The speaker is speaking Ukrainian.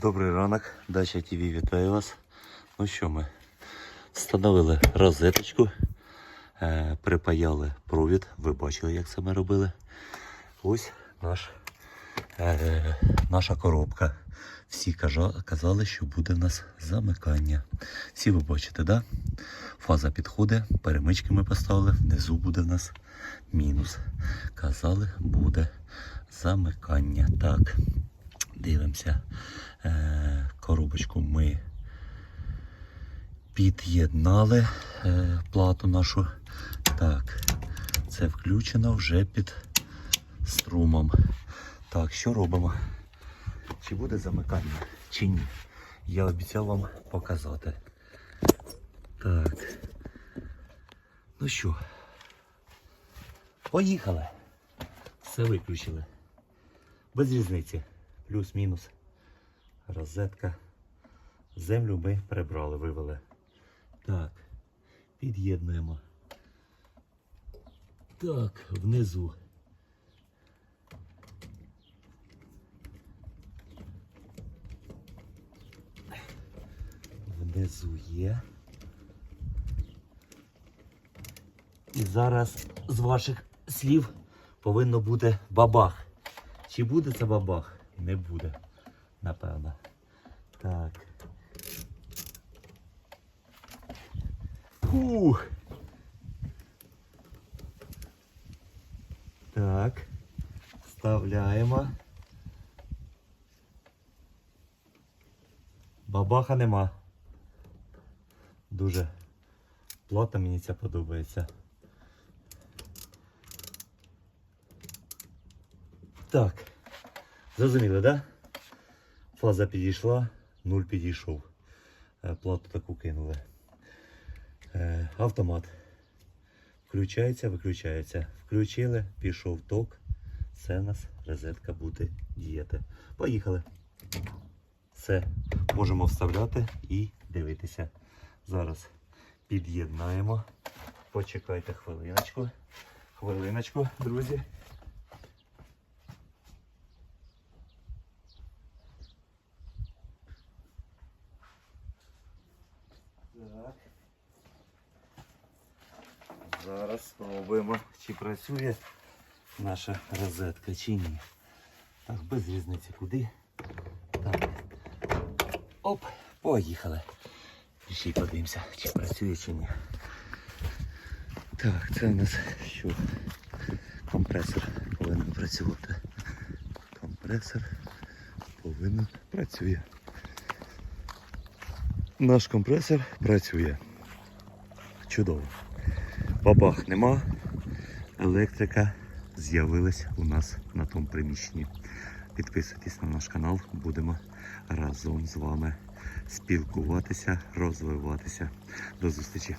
Добрий ранок, Дача ТВ вітаю вас. Ну що ми? Встановили розеточку, е, припаяли провід. Ви бачили, як це ми робили. Ось наш, е, наша коробка. Всі казали, що буде в нас замикання. Всі ви бачите, да? Фаза підходить, перемички ми поставили, внизу буде в нас мінус. Казали, буде замикання. Так, дивимося. Е, коробочку ми під'єднали е, плату нашу. Так, це включено вже під струмом. Так, що робимо? Чи буде замикання, чи ні? Я обіцяв вам показати. Так. Ну що, поїхали. Все виключили. Без різниці. Плюс-мінус. Розетка. Землю ми прибрали, вивели. Так. Під'єднуємо. Так, внизу. Внизу є. І зараз з ваших слів повинно бути бабах. Чи буде це бабах? Не буде, напевно. Так. Фух. Так. Вставляємо. Бабаха нема. Дуже плотно мені це подобається. Так. Зрозуміли, так? Да? Фаза підійшла, нуль підійшов. Е, Плату таку кинули. Е, Автомат. Включається, виключається. Включили, пішов ток. Це у нас розетка буде діяти. Поїхали. Все. Можемо вставляти і дивитися. Зараз під'єднаємо. Почекайте хвилиночку. Хвилиночку, друзі. Так. Зараз спробуємо, чи працює наша розетка, чи ні. Так, без різниці куди. Так. Оп, поїхали. І ще й подивимося, чи працює, чи ні. Так, це у нас що? Компресор повинен працювати. Компресор повинен працює. Наш компресор працює. Чудово. Бабах нема. Електрика з'явилась у нас на тому приміщенні. Підписуйтесь на наш канал, будемо разом з вами спілкуватися, розвиватися. До зустрічі!